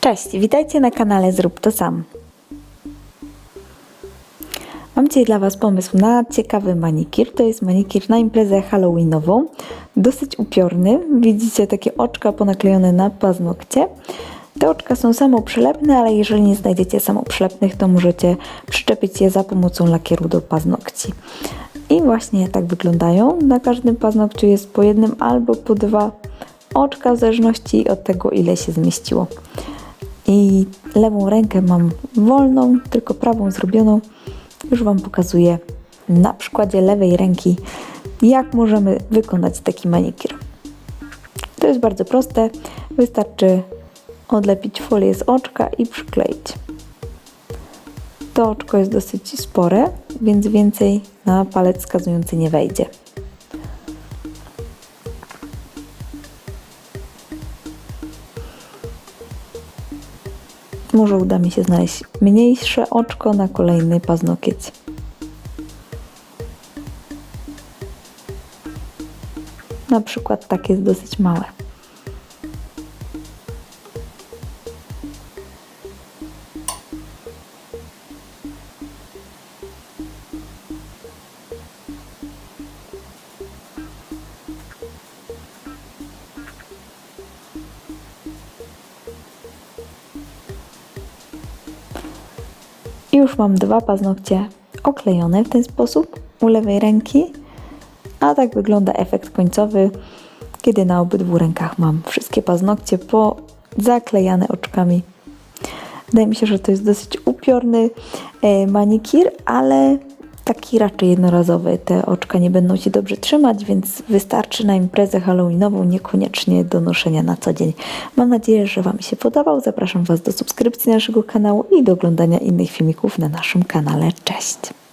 Cześć, witajcie na kanale Zrób to sam. Mam dzisiaj dla Was pomysł na ciekawy manikir. To jest manikir na imprezę halloweenową. Dosyć upiorny. Widzicie takie oczka ponaklejone na paznokcie. Te oczka są samoprzylepne, ale jeżeli nie znajdziecie samoprzylepnych, to możecie przyczepić je za pomocą lakieru do paznokci. I właśnie tak wyglądają. Na każdym paznokciu jest po jednym albo po dwa oczka, w zależności od tego, ile się zmieściło. I lewą rękę mam wolną, tylko prawą zrobioną. Już Wam pokazuję na przykładzie lewej ręki, jak możemy wykonać taki manikir. To jest bardzo proste. Wystarczy odlepić folię z oczka i przykleić. To oczko jest dosyć spore, więc więcej na palec wskazujący nie wejdzie. Może uda mi się znaleźć mniejsze oczko na kolejny paznokieć. Na przykład takie jest dosyć małe. I już mam dwa paznokcie oklejone w ten sposób u lewej ręki. A tak wygląda efekt końcowy, kiedy na obydwu rękach mam wszystkie paznokcie po zaklejane oczkami. Wydaje mi się, że to jest dosyć upiorny e, manikir, ale taki raczej jednorazowy. Te oczka nie będą się dobrze trzymać, więc wystarczy na imprezę halloweenową, niekoniecznie do noszenia na co dzień. Mam nadzieję, że Wam się podobał. Zapraszam Was do subskrypcji naszego kanału i do oglądania innych filmików na naszym kanale. Cześć!